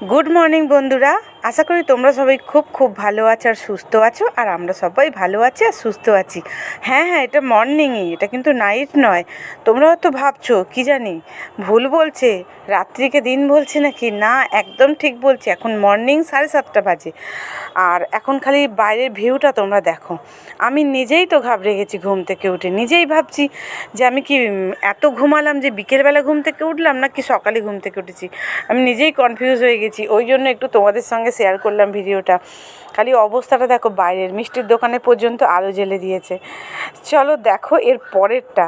Good morning বন্ধুরা। আশা করি তোমরা সবাই খুব খুব ভালো আছো আর সুস্থ আছো, আর আমরা সবাই ভালো আছি আর সুস্থ আছি। হ্যাঁ হ্যাঁ এটা মর্নিংই এটা কিন্তু নাইট নয়। তোমরা হয়তো ভাবছ, কি জানি, ভুল বলছে, রাত্রিকে দিন বলছে নাকি? না, একদম ঠিক বলছে। এখন মর্নিং সাড়ে সাতটা বাজে। আর এখন খালি বাইরের ভিউটা তোমরা দেখো। আমি নিজেই তো ঘাবড়ে গেছি ঘুম থেকে উঠে। নিজেই ভাবছি যে আমি কি এত ঘুমালাম যে বিকেলবেলা ঘুম থেকে উঠলাম না কি সকালে ঘুম থেকে উঠেছি। আমি নিজেই কনফিউজ হয়ে গেছি। ওই জন্য একটু তোমাদের সঙ্গে শেয়ার করলাম ভিডিওটা। খালি অবস্থাটা দেখো বাইরের। মিষ্টির দোকানে পর্যন্ত আলো জ্বেলে দিয়েছে। চলো দেখো এর পরেরটা।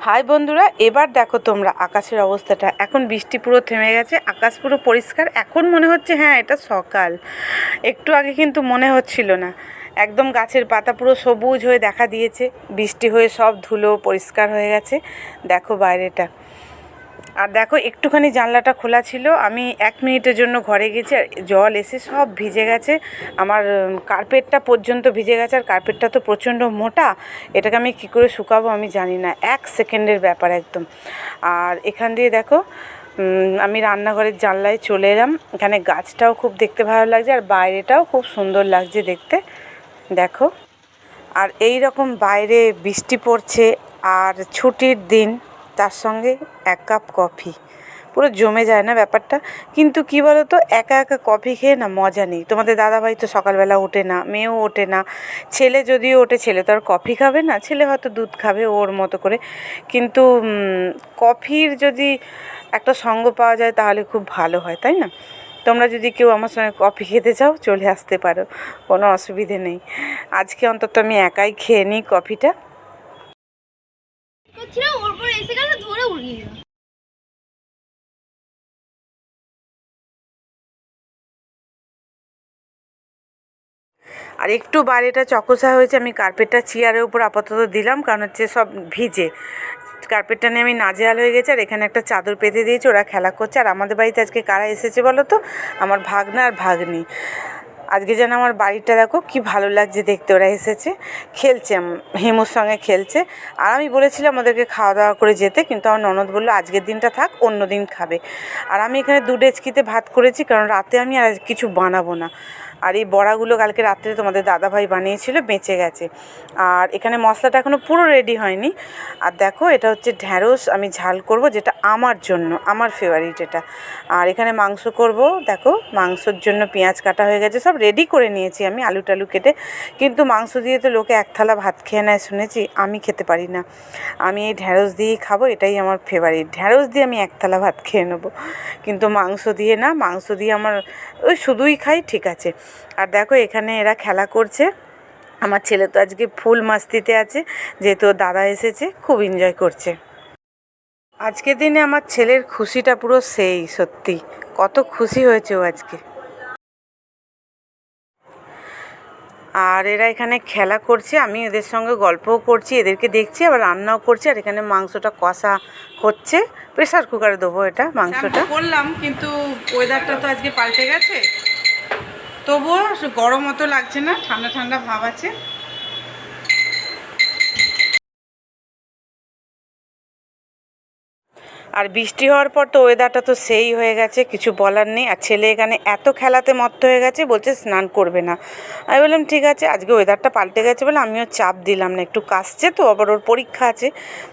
হাই বন্ধুরা, এবার দেখো তোমরা আকাশের অবস্থাটা। এখন বৃষ্টি পুরো থেমে গেছে, আকাশ পুরো পরিষ্কার। এখন মনে হচ্ছে হ্যাঁ এটা সকাল। একটু আগে কিন্তু মনে হচ্ছিল না। একদম গাছের পাতা পুরো সবুজ হয়ে দেখা দিয়েছে। বৃষ্টি হয়ে সব ধুলো পরিষ্কার হয়ে গেছে। দেখো বাইরেটা। আর দেখো, একটুখানি জানলাটা খোলা ছিল। আমি এক মিনিটের জন্য ঘরে গেছি আর জল এসে সব ভিজে গেছে। আমার কার্পেটটা পর্যন্ত ভিজে গেছে আর কার্পেটটা তো প্রচণ্ড মোটা। এটাকে আমি কী করে শুকাবো আমি জানি না। এক সেকেন্ডের ব্যাপার একদম। আর এখান দিয়ে দেখো আমি রান্নাঘরের জানলায় চলে এলাম। এখানে গাছটাও খুব দেখতে ভালো লাগছে আর বাইরেটাও খুব সুন্দর লাগছে দেখতে। দেখো। আর এই রকম বাইরে বৃষ্টি পড়ছে আর ছুটির দিন তার সঙ্গে এক কাপ কফি। পুরো জমে যায় না ব্যাপারটা। কিন্তু কি বলো তো একা একা কফি খেয়ে না মজা নেই। তোমাদের দাদাভাই তো সকালবেলা ওঠে না, মেয়েও ওঠে না। ছেলে যদিও ওঠে, ছেলে তো আর কফি খাবে না। ছেলে হয়তো দুধ খাবে ওর মতো করে। কিন্তু কফির যদি একটা সঙ্গ পাওয়া যায় তাহলে খুব ভালো হয়, তাই না? তোমরা যদি কেউ আমার সঙ্গে কফি খেতে চাও, চলে আসতে পারো। কোনো অসুবিধে নেই। আজকে অন্তত আমি একাই খেয়ে নিই কফিটা করছিলাম ওর পর এসে গেল ধরে আর একটু বাইরেটা চকসা হয়েছে, আমি কার্পেটটা চেয়ারের উপর আপাতত দিলাম, কারণ হচ্ছে সব ভিজে। কার্পেটটা নিয়ে আমি নাজেহাল হয়ে গেছে, আর এখানে একটা চাদর পেতে দিয়েছে, ওরা খেলা করছে। আর আমাদের বাড়িতে আজকে কারা এসেছে বলো তো? আমার ভাগনা আর ভাগ্নি। আজকে যেন আমার বাড়িটা দেখো কি ভালো লাগছে দেখতে। ওরা এসেছে, খেলছে হেমুর সঙ্গে খেলছে। আর আমি বলেছিলাম ওদেরকে খাওয়া দাওয়া করে যেতে, কিন্তু আমার ননদ বলল, আজকের দিনটা থাক, অন্য দিন খাবে। আর আমি এখানে দু ডেচকিতে ভাত করেছি, কারণ রাতে আমি আর কিছু বানাবো না। আর এই বড়াগুলো কালকে রাত্রে তোমাদের দাদাভাই বানিয়েছিল, বেঁচে গেছে। আর এখানে মশলাটা এখনও পুরো রেডি হয়নি। আর দেখো, এটা হচ্ছে ঢ্যাঁড়স আমি ঝাল করব, যেটা আমার জন্য, আমার ফেভারিট এটা। আর এখানে মাংস করব, দেখো, মাংসর জন্য পেঁয়াজ কাটা হয়ে গেছে, সব রেডি করে নিয়েছি আমি আলু টালু কেটে। কিন্তু মাংস দিয়ে তো লোকে এক থালা ভাত খেয়ে নেয়, শুনেছি, আমি খেতে পারি না। আমি এই ঢ্যাঁড়স দিয়েই খাব, এটাই আমার ফেভারিট ঢ্যাঁড়স দিয়ে আমি এক থালা ভাত খেয়ে নেব। কিন্তু মাংস দিয়ে না, মাংস দিয়ে আমার, ওই শুধুই খাই, ঠিক আছে। আর দেখো এখানে এরা খেলা করছে। আমার ছেলে তো আজকে ফুল মাস্তিতে আছে, যেহেতু দাদা এসেছে, খুব এনজয় করছে। আজকের দিনে আমার ছেলের খুশিটা পুরো সেই, সত্যি। কত খুশি হয়েছে ও আজকে। আর এরা এখানে খেলা করছে, আমি এদের সঙ্গে গল্পও করছি, এদেরকে দেখছি, আবার রান্নাও করছি, আর এখানে মাংসটা কষা হচ্ছে। প্রেসার কুকারে দেবো এটা মাংসটা। করলাম, কিন্তু ওয়েদারটা তো আজকে পাল্টে গেছে। তবুও গরম অত লাগছে না ঠান্ডা ঠান্ডা ভাব আছে। আর বৃষ্টি হওয়ার পর তো ওয়েদারটা তো সেই হয়ে গেছে, কিছু বলার নেই। আর ছেলে এখানে এত খেলাতে মত্ত হয়ে গেছে, বলছে স্নান করবে না। আমি বললাম, ঠিক আছে, আজকে ওয়েদারটা পাল্টে গেছে বলে আমিও চাপ দিলাম না, একটু কাশছে তো, আবার ওর পরীক্ষা আছে।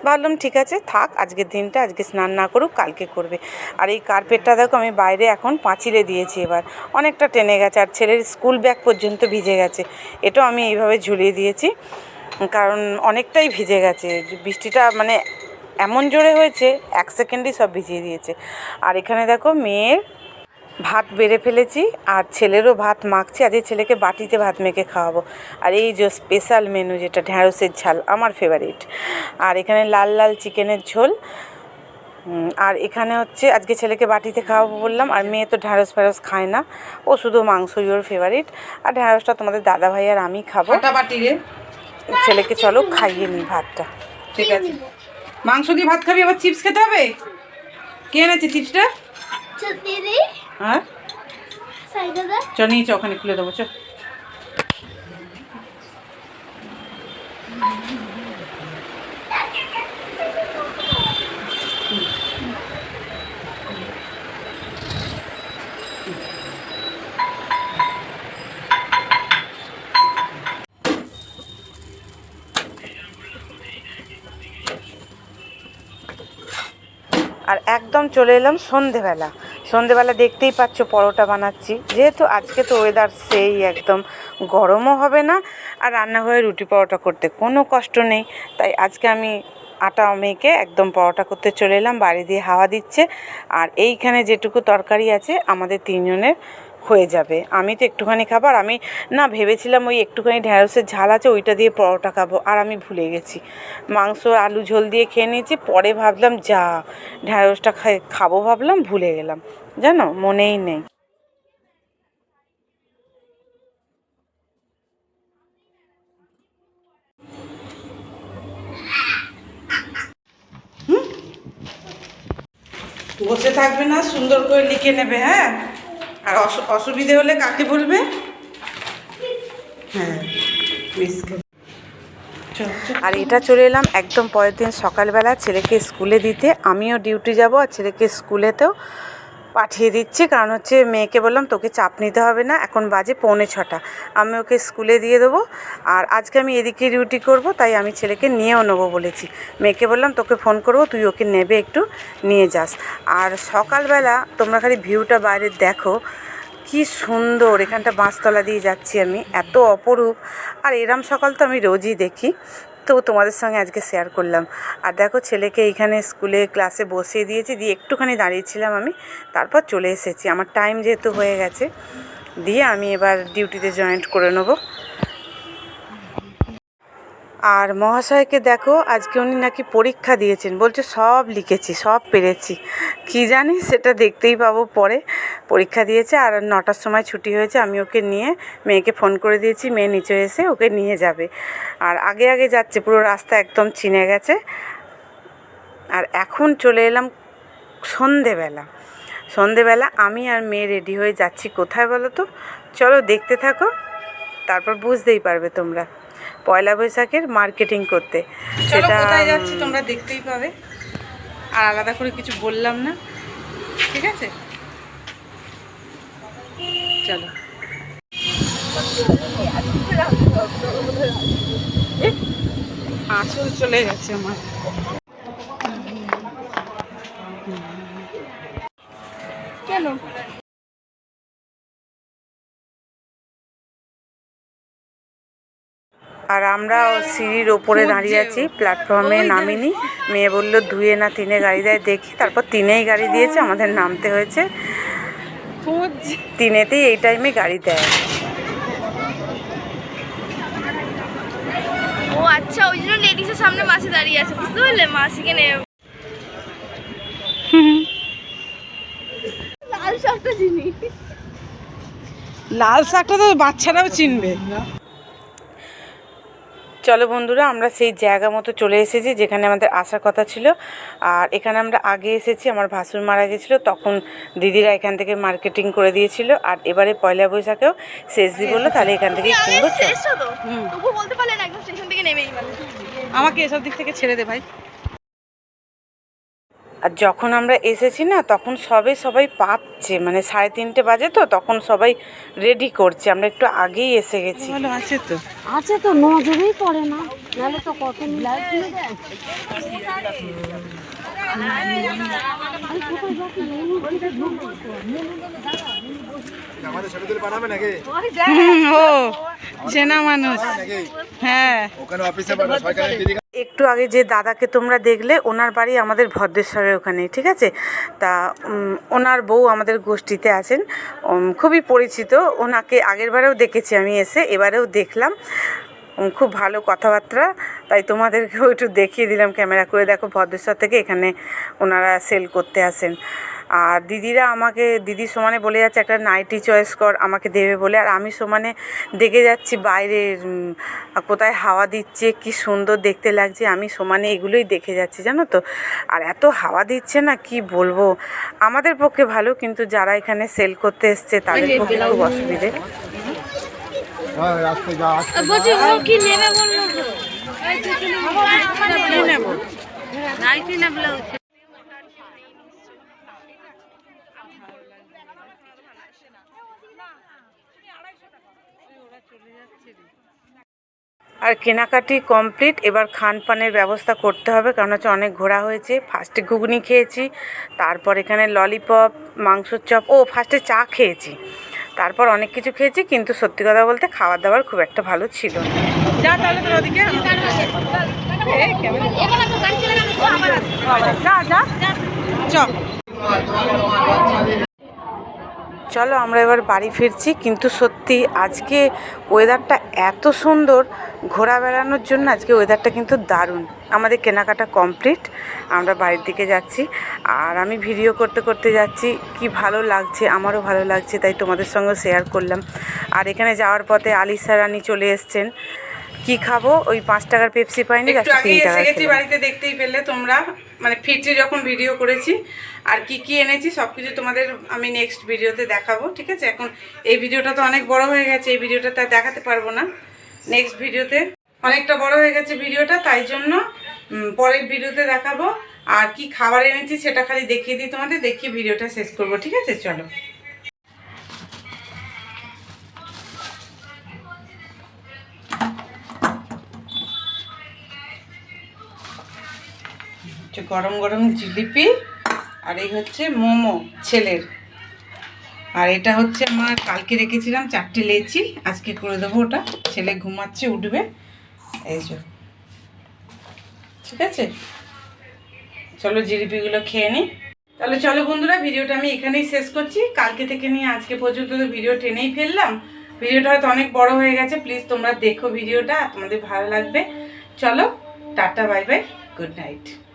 ভাবলাম ঠিক আছে, থাক, আজকের দিনটা, আজকে স্নান না করুক, কালকে করবে। আর এই কার্পেটটা দেখো, আমি বাইরে এখন পাঁচিলে দিয়েছি এবার। অনেকটা টেনে গেছে, আর ছেলের স্কুল ব্যাগ পর্যন্ত ভিজে গেছে। এটাও আমি এইভাবে ঝুলিয়ে দিয়েছি, কারণ অনেকটাই ভিজে গেছে। বৃষ্টিটা মানে এমন জোরে হয়েছে এক সেকেন্ডেই সব ভিজিয়ে দিয়েছে। আর এখানে দেখো মেয়ের ভাত বেড়ে ফেলেছি আর ছেলেরও ভাত মাখছি আজকে ছেলেকে বাটিতে ভাত মেখে খাওয়াবো। আর এই যে স্পেশাল মেনু যেটা ঢ্যাঁড়সের ঝাল আমার ফেভারিট আর এখানে লাল লাল চিকেনের ঝোল। আর এখানে হচ্ছে আজকে ছেলেকে বাটিতে খাওয়াবো বললাম আর মেয়ে তো ঢ্যাঁড়স ফ্যাঁড়স খায় না। ও শুধু মাংসই ওর ফেভারিট আর ঢ্যাঁড়সটা তোমাদের দাদা ভাই আর আমি খাব। ছেলেকে চলো খাইয়ে নিই ভাতটা। ঠিক আছে। মাংস দিয়ে ভাত খাবি? আবার চিপস খেতে হবে? কে এনেছে চিপসটা আর হ্যাঁ? সাই দাদা। চ ওখানে খুলে দেবো চ। একদম চলে এলাম সন্ধেবেলা। সন্ধেবেলা দেখতেই পাচ্ছ পরোটা বানাচ্ছি। যেহেতু আজকে তো ওয়েদার সেই একদম গরমও হবে না আর রান্না হয়ে রুটি পরোটা করতে কোনো কষ্ট নেই। তাই আজকে আমি আটা মেখে একদম পরোটা করতে চলে এলাম, বাড়ি দিয়ে হাওয়া দিচ্ছে। আর এইখানে যেটুকু তরকারি আছে আমাদের তিনজনের হয়ে যাবে। আমি তো একটুখানি খাবার, আমি না ভেবেছিলাম ওই একটুখানি ঢ্যাঁড়সের ঝাল আছে, ওইটা দিয়ে পরোটা খাব, আর আমি ভুলে গেছি। মাংস, আলু ঝোল দিয়ে খেয়ে নিয়েছি, পরে ভাবলাম, যা, ঢ্যাঁড়সটা খাব ভাবলাম, ভুলে গেলাম। জানো, মনেই নেই। বসে থাকবে না, সুন্দর করে লিখে নেবে হ্যাঁ? আর অসু- অসুবিধে হলে কাকে বলবে? হ্যাঁ আর এটা চলে এলাম একদম পরের দিন সকালবেলা ছেলেকে স্কুলে দিতে। আমিও ডিউটি যাব আর ছেলেকে স্কুলেতেও। পাঠিয়ে দিচ্ছি। কারণ হচ্ছে মেয়েকে বললাম, তোকে চাপ নিতে হবে না। এখন বাজে পৌনে ছটা। আমি ওকে স্কুলে দিয়ে দেবো। আর আজকে আমি এদিকে ডিউটি করব, তাই আমি ছেলেকে নিয়েও নেব বলেছি। মেয়েকে বললাম, তোকে ফোন করব, তুই ওকে নেবে একটু, নিয়ে যাস। আর সকালবেলা তোমরা খালি ভিউটা বাইরে দেখো, কি সুন্দর এখানটা বাঁশতলা দিয়ে যাচ্ছি আমি, এত অপরূপ। আর এরম সকাল তো আমি রোজই দেখি। তো তোমাদের সঙ্গে আজকে শেয়ার করলাম। আর দেখো ছেলেকে এইখানে স্কুলে ক্লাসে বসিয়ে দিয়েছি, দিয়ে একটুখানি দাঁড়িয়েছিলাম আমি, তারপর চলে এসেছি। আমার টাইম যেহেতু হয়ে গেছে, দিয়ে আমি এবার ডিউটিতে জয়েন্ট করে নেব। আর মহাশয়কে দেখো, আজকে উনি নাকি পরীক্ষা দিয়েছেন। বলছে, সব লিখেছি, সব পেরেছি। কি জানি, সেটা দেখতেই পাবো পরে। পরীক্ষা দিয়েছে, আর নটার সময় ছুটি হয়েছে, আমি ওকে নিয়ে মেয়েকে ফোন করে দিয়েছি, মেয়ে নিচে এসে ওকে নিয়ে যাবে। আর আগে আগে যাচ্ছে, পুরো রাস্তা একদম চিনে গেছে। আর এখন চলে এলাম সন্ধেবেলা। সন্ধেবেলা আমি আর মেয়ে রেডি হয়ে যাচ্ছি। কোথায় বলো তো? চলো দেখতে থাকো, তারপর বুঝতেই পারবে তোমরা। পয়লা বৈশাখের মার্কেটিং করতে। সেটা যাচ্ছি তোমরা দেখতেই পাবে। আর আলাদা করে কিছু বললাম না। ঠিক আছে? চলো। আঁচল চলে গেছে আমার। আর আমরা সিঁড়ির ওপরে দাঁড়িয়ে আছি প্ল্যাটফর্মে নামিনি। মেয়ে বলল দুয়ে না তিনে গাড়ি দেয় দেখি। তারপর তিনেই গাড়ি দিয়েছে আমাদের নামতে হয়েছে। তিনেতেই এই টাইমে গাড়ি দেয়। ও আচ্ছা ওই জন্য লেডিসের সামনে মাসি দাঁড়িয়ে আছে বুঝতে পারলে? মাসিকে নেবে লাল শাকটা চিনি। লাল শাকটা তো বাচ্চারাও চিনবে। চলো বন্ধুরা আমরা সেই জায়গা মতো চলে এসেছি যেখানে আমাদের আসার কথা ছিল। আর এখানে আমরা আগে এসেছি আমার ভাসুর মারা গেছিল তখন দিদিরা এখান থেকে মার্কেটিং করে দিয়েছিল। আর এবারে পয়লা বৈশাখেও শেষ দি বলল তাহলে এখান থেকে কিনবো মানে। আমাকে এসব দিক থেকে ছেড়ে দে ভাই। আর যখন আমরা এসেছি না তখন সবে সবাই পাচ্ছে মানে সাড়ে তিনটে বাজে তো তখন সবাই রেডি করছে। আমরা একটু আগেই এসে গেছি। ভালো আছে তো? আছে তো নজরেই পড়ে না। নাহলে তো কত চেনা মানুষ। হ্যাঁ। ওখানে অফিসে একটু আগে যে দাদাকে তোমরা দেখলে, ওনার বাড়ি আমাদের ভদ্রেশ্বরের ওখানে, ঠিক আছে? তা ওনার বউ আমাদের গোষ্ঠীতে আছেন খুবই পরিচিত। ওনাকে আগের বারেও দেখেছি আমি এসে, এবারেও দেখলাম। খুব ভালো কথাবার্তা। তাই তোমাদেরকেও একটু দেখিয়ে দিলাম ক্যামেরা করে। দেখো ভদ্রেশ্বর থেকে এখানে ওনারা সেল করতে আসেন। আর দিদিরা আমাকে দিদি সমানে বলে যাচ্ছে একটা নাইটি চয়েস কর আমাকে দেবে বলে। আর আমি সমানে দেখে যাচ্ছি বাইরের উম, কোথায় হাওয়া দিচ্ছে কি সুন্দর দেখতে লাগছে। আমি সমানে এগুলোই দেখে যাচ্ছি জানো তো? আর এত হাওয়া দিচ্ছে না কি বলব? আমাদের পক্ষে ভালো কিন্তু যারা এখানে সেল করতে এসছে তাদের পক্ষে খুব অসুবিধে হ্যাঁ রাস্তায় যা আসছে বলছি ও কি নেবে বলল? আর কেনাকাটি কমপ্লিট এবার খান পানের ব্যবস্থা করতে হবে কারণ হচ্ছে অনেক ঘোরা হয়েছে। ফার্স্টে ঘুগনি খেয়েছি তারপর এখানে ললিপপ মাংসর চপ ও ফার্স্টে চা খেয়েছি। তারপর অনেক কিছু খেয়েছি, কিন্তু সত্যি কথা বলতে খাবার দাবার খুব একটা ভালো ছিল না। যা তাহলে চ। চলো আমরা এবার বাড়ি ফিরছি। কিন্তু সত্যি আজকে ওয়েদারটা এত সুন্দর, ঘোরা বেড়ানোর জন্য আজকে ওয়েদারটা কিন্তু দারুণ। আমাদের কেনাকাটা কমপ্লিট আমরা বাড়ির দিকে যাচ্ছি। আর আমি ভিডিও করতে করতে যাচ্ছি, কি ভালো লাগছে, আমারও ভালো লাগছে, তাই তোমাদের সঙ্গে শেয়ার করলাম। আর এখানে যাওয়ার পথে আলিসা রানী চলে এসছেন। কি খাব? ওই পাঁচ টাকার পেপসি পাইনি একটু আগে এসে গেছি বাড়িতে দেখতেই পেলে তোমরা। মানে ফিরছি যখন ভিডিও করেছি আর কি কি এনেছি সব কিছু তোমাদের আমি নেক্সট ভিডিওতে দেখাবো ঠিক আছে? এখন এই ভিডিওটা তো অনেক বড় হয়ে গেছে এই ভিডিওটা তো দেখাতে পারব না। নেক্সট ভিডিওতে অনেকটা বড় হয়ে গেছে ভিডিওটা তাই জন্য পরের ভিডিওতে দেখাবো। আর কি খাবার এনেছি সেটা খালি দেখিয়ে দিই তোমাদের দেখিয়ে ভিডিওটা শেষ করব ঠিক আছে? চলো। গরম গরম জিলিপি আর এই হচ্ছে মোমো ছেলের। আর এটা হচ্ছে আমার কালকে রেখেছিলাম চারটে লেচি, আজকে করে দেবো ওটা। ছেলে ঘুমাচ্ছে, উঠবে। এই যে। ঠিক আছে? চলো জিলিপিগুলো খেয়ে নিই। তাহলে চলো বন্ধুরা, ভিডিওটা আমি এখানেই শেষ করছি। কালকে থেকে নিয়ে আজকে পর্যন্ত তো ভিডিও টেনেই ফেললাম। ভিডিওটা হয়তো অনেক বড় হয়ে গেছে। প্লিজ তোমরা দেখো ভিডিওটা, তোমাদের ভালো লাগবে। চলো, tata, bye bye, good night.